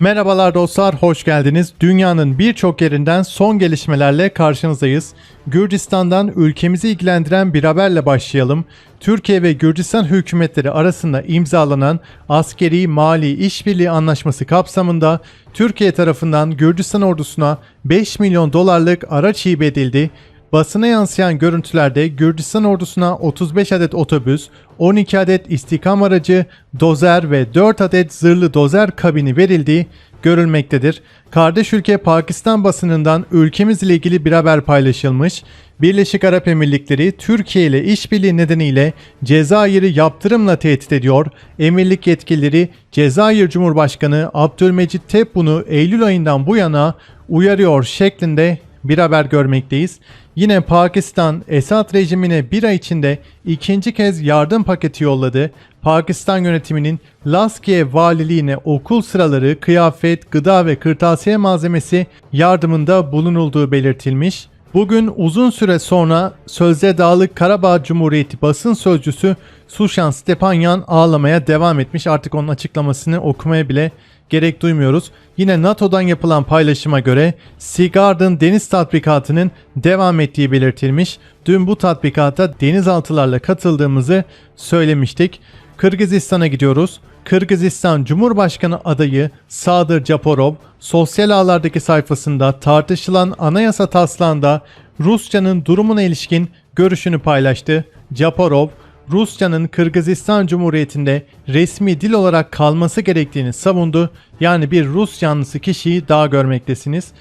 Merhabalar dostlar, hoş geldiniz. Dünyanın birçok yerinden son gelişmelerle karşınızdayız. Gürcistan'dan ülkemizi ilgilendiren bir haberle başlayalım. Türkiye ve Gürcistan hükümetleri arasında imzalanan askeri mali işbirliği anlaşması kapsamında Türkiye tarafından Gürcistan ordusuna 5 milyon dolarlık araç hibe edildi. Basına yansıyan görüntülerde Gürcistan ordusuna 35 adet otobüs, 12 adet istikam aracı, dozer ve 4 adet zırhlı dozer kabini verildiği görülmektedir. Kardeş ülke Pakistan basınından ülkemiz ile ilgili bir haber paylaşılmış. Birleşik Arap Emirlikleri Türkiye ile işbirliği nedeniyle Cezayir'i yaptırımla tehdit ediyor. Emirlik yetkilileri Cezayir Cumhurbaşkanı Abdülmecit Tebboun'u Eylül ayından bu yana uyarıyor şeklinde bir haber görmekteyiz. Yine Pakistan Esad rejimine bir ay içinde ikinci kez yardım paketi yolladı. Pakistan yönetiminin Laskiye valiliğine okul sıraları, kıyafet, gıda ve kırtasiye malzemesi yardımında bulunulduğu belirtilmiş. Bugün uzun süre sonra Sözde Dağlık Karabağ Cumhuriyeti basın sözcüsü Suşan Stepanyan ağlamaya devam etmiş. Artık onun açıklamasını okumaya bile gerek duymuyoruz. Yine NATO'dan yapılan paylaşıma göre Sea Garden deniz tatbikatının devam ettiği belirtilmiş. Dün bu tatbikata denizaltılarla katıldığımızı söylemiştik. Kırgızistan'a gidiyoruz. Kırgızistan Cumhurbaşkanı adayı Sadır Japarov sosyal ağlardaki sayfasında tartışılan anayasa taslağında Rusya'nın durumuna ilişkin görüşünü paylaştı. Japarov, Rusya'nın Kırgızistan Cumhuriyeti'nde resmi dil olarak kalması gerektiğini savundu. Yani bir Rus yanlısı kişiyi daha görmektesiniz.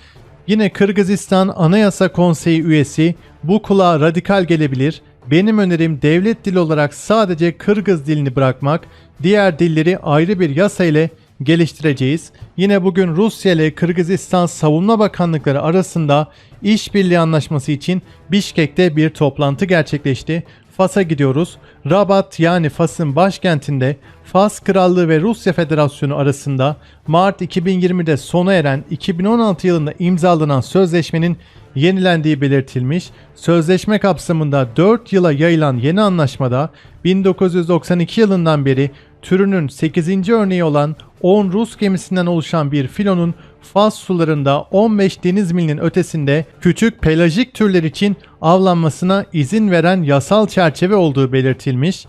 Yine Kırgızistan Anayasa Konseyi üyesi bu kulağa radikal gelebilir. Benim önerim devlet dili olarak sadece Kırgız dilini bırakmak, diğer dilleri ayrı bir yasa ile geliştireceğiz. Yine bugün Rusya ile Kırgızistan Savunma Bakanlıkları arasında işbirliği anlaşması için Bişkek'te bir toplantı gerçekleşti. Fas'a gidiyoruz. Rabat yani Fas'ın başkentinde Fas Krallığı ve Rusya Federasyonu arasında Mart 2020'de sona eren 2016 yılında imzalanan sözleşmenin yenilendiği belirtilmiş. Sözleşme kapsamında 4 yıla yayılan yeni anlaşmada 1992 yılından beri türünün 8. örneği olan 10 Rus gemisinden oluşan bir filonun Fas sularında 15 deniz milinin ötesinde küçük pelajik türler için avlanmasına izin veren yasal çerçeve olduğu belirtilmiş.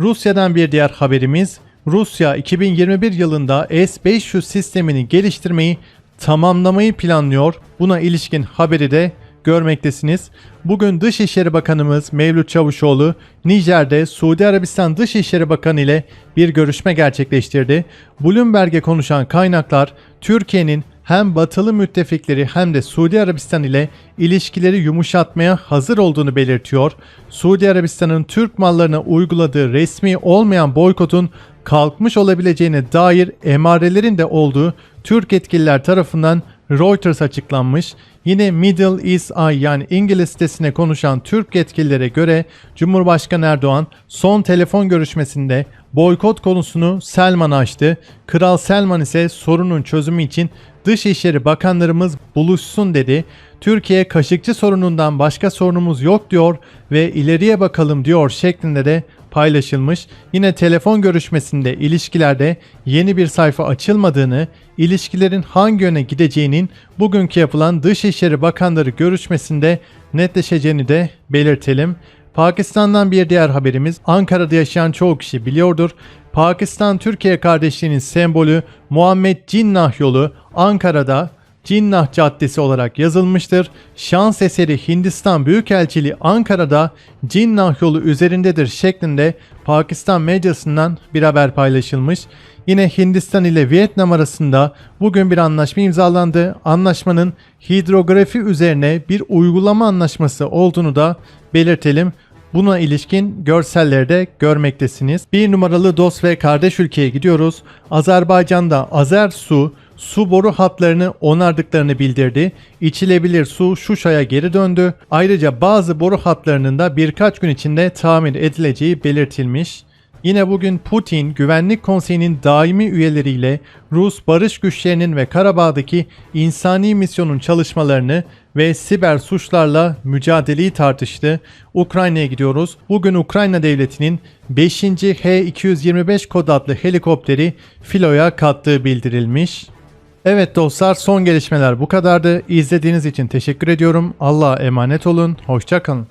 Rusya'dan bir diğer haberimiz Rusya 2021 yılında S-500 sistemini geliştirmeyi tamamlamayı planlıyor. Buna ilişkin haberi de görmektesiniz. Bugün Dışişleri Bakanımız Mevlüt Çavuşoğlu Nijer'de Suudi Arabistan Dışişleri Bakanı ile bir görüşme gerçekleştirdi. Bloomberg'e konuşan kaynaklar Türkiye'nin hem batılı müttefikleri hem de Suudi Arabistan ile ilişkileri yumuşatmaya hazır olduğunu belirtiyor. Suudi Arabistan'ın Türk mallarına uyguladığı resmi olmayan boykotun kalkmış olabileceğine dair emarelerin de olduğu Türk yetkililer tarafından Reuters açıklanmış. Yine Middle East Eye yani İngiliz sitesine konuşan Türk yetkililere göre Cumhurbaşkanı Erdoğan son telefon görüşmesinde boykot konusunu Selman'a açtı. Kral Selman ise sorunun çözümü için Dışişleri Bakanlarımız buluşsun dedi. Türkiye Kaşıkçı sorunundan başka sorunumuz yok diyor ve ileriye bakalım diyor şeklinde de paylaşılmış. Yine telefon görüşmesinde ilişkilerde yeni bir sayfa açılmadığını, ilişkilerin hangi yöne gideceğinin bugünkü yapılan Dışişleri Bakanları görüşmesinde netleşeceğini de belirtelim. Pakistan'dan bir diğer haberimiz Ankara'da yaşayan çoğu kişi biliyordur. Pakistan-Türkiye kardeşliğinin sembolü Muhammed Cinnah yolu Ankara'da Cinnah Caddesi olarak yazılmıştır. Şans eseri Hindistan Büyükelçiliği Ankara'da Cinnah yolu üzerindedir şeklinde Pakistan medyasından bir haber paylaşılmış. Yine Hindistan ile Vietnam arasında bugün bir anlaşma imzalandı. Anlaşmanın hidrografi üzerine bir uygulama anlaşması olduğunu da belirtelim. Buna ilişkin görselleri de görmektesiniz. Bir numaralı dost ve kardeş ülkeye gidiyoruz. Azerbaycan'da Azer Su su boru hatlarını onardıklarını bildirdi. İçilebilir su Şuşa'ya geri döndü. Ayrıca bazı boru hatlarının da birkaç gün içinde tamir edileceği belirtilmiş. Yine bugün Putin Güvenlik Konseyi'nin daimi üyeleriyle Rus barış güçlerinin ve Karabağ'daki insani misyonun çalışmalarını ve siber suçlarla mücadeleyi tartıştı. Ukrayna'ya gidiyoruz. Bugün Ukrayna devletinin 5. H-225 kod adlı helikopteri filoya kattığı bildirilmiş. Evet dostlar son gelişmeler bu kadardı. İzlediğiniz için teşekkür ediyorum. Allah'a emanet olun. Hoşçakalın.